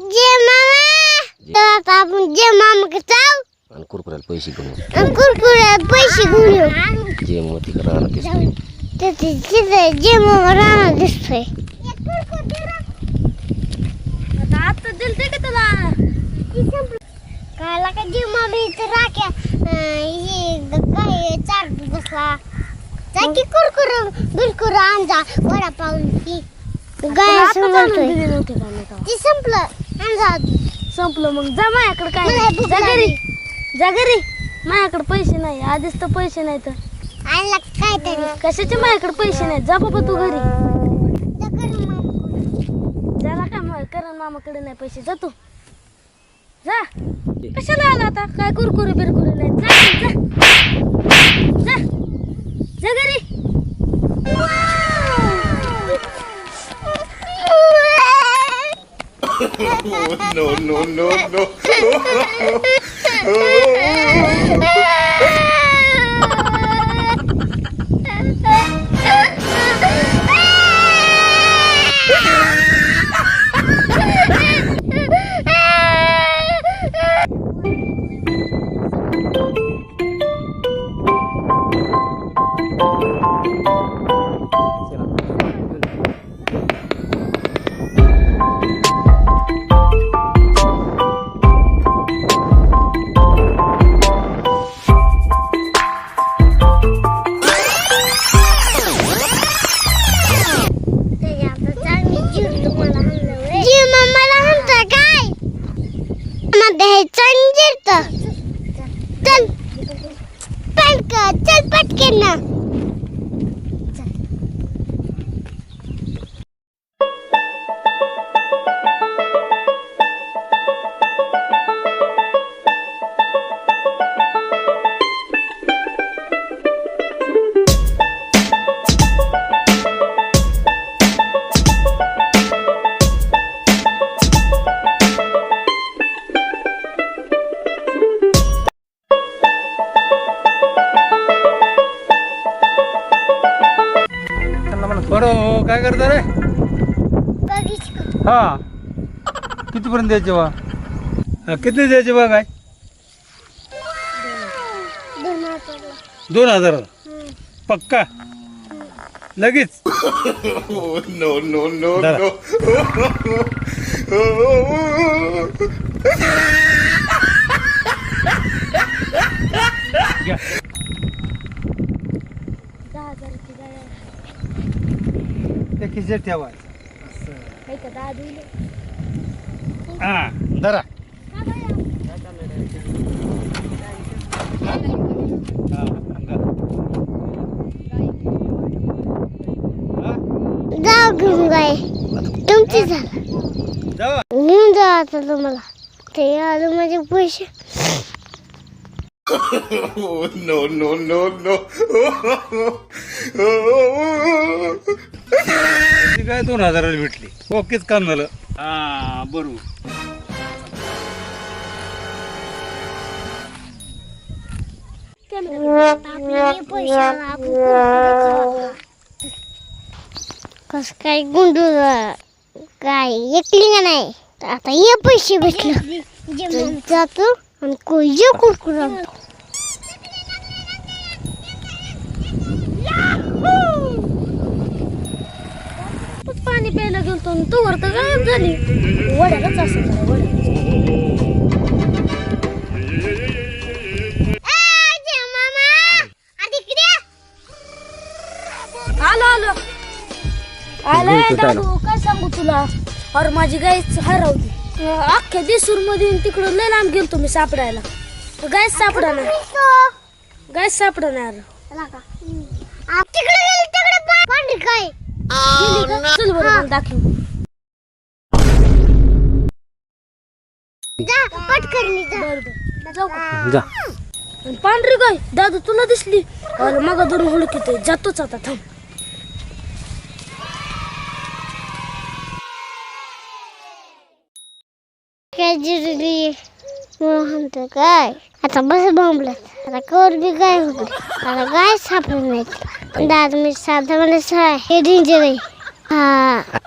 जे मामा तर आता आपण जे मामा जाऊ आणि कुरकुऱ्याला पैसे घेऊन ये. आणि कुरकुरे पैसे घेऊन येऊ जे मग तिकडे राहणार दिसतोय तर ते तिथे जे मामा राहणार दिसतोय आता दिलते का तुला कायला का जे मामा इथं राख्या अं, हे काय चार बसला जा की कुरकुर बिलकुर आणजा वडापाव की गाय संपलं ती संपलं आणजा संपलं मग. जा माझ्याकडे काय मला भूक जा घरी. लागली. जा घरी. माझ्याकडे पैसे नाही. आधीच तर पैसे नाही तर. आणला काहीतरी. कशाचे माझ्याकडे पैसे नाही? जा बाबा तू घरी. जा कर मामा झाला काय मग? करण मामाकडे नाही पैसे. जा तू. जा. कशाला आला आता? काय कुरकुरे बिरकुरे नाही. जा जा. No, no, no, no. चल काय करता रे? हा. कितीपर्यंत द्यायचे बा? हा, किती द्यायचे बा काय दोन हजार. पक्का? लगेच? Oh, no, no, no, Dara. no. घ्या दहा हजाराची गाडी खिशात ठेवायचं हा धरा हा, जाऊ घेऊन गाय तुमची झाला घेऊन जा आता तुम्हाला. ते आलं माझे पैसे. Oh, no, no, no, no. ती काय दोन हजाराला भेटली? ओकेच काम झालं. हा बरोबर. कस काय गुंडू काय एकली का नाही? तर आता ये पैसे भेटले. जातो आणि कोय कुरकुर आणतो प्यायला गेलतो आणि तू वर तर गायब झाली. वड्यालाच असं झालं, वड्यालाच. आलो आलो. आलाय दादू काय सांगू तुला? अरे माझी गायच हरवली. अख्ख्या देसूरमध्ये तिकडं लय लांब गेलतो मी सापडायला. गायच सापडा नाही गायच सापडा नाही अरे. तिकडे गेली तिकडे पा- पांढरी काय? गेली का? चल बरं मला दाखव जा पटकन जा बरं बरं जाऊ का जा आणि पांढरी गाय दादू तुला दिसली अरे मग धरून हुडकीत जातोच आता थांब काय जिरली म्हणतो काय आता बस बोंबलं आता कवर बी गाय होती. आता गाय सापडत नाही दादा मी साधा मला हे डेंजर आहे. हा.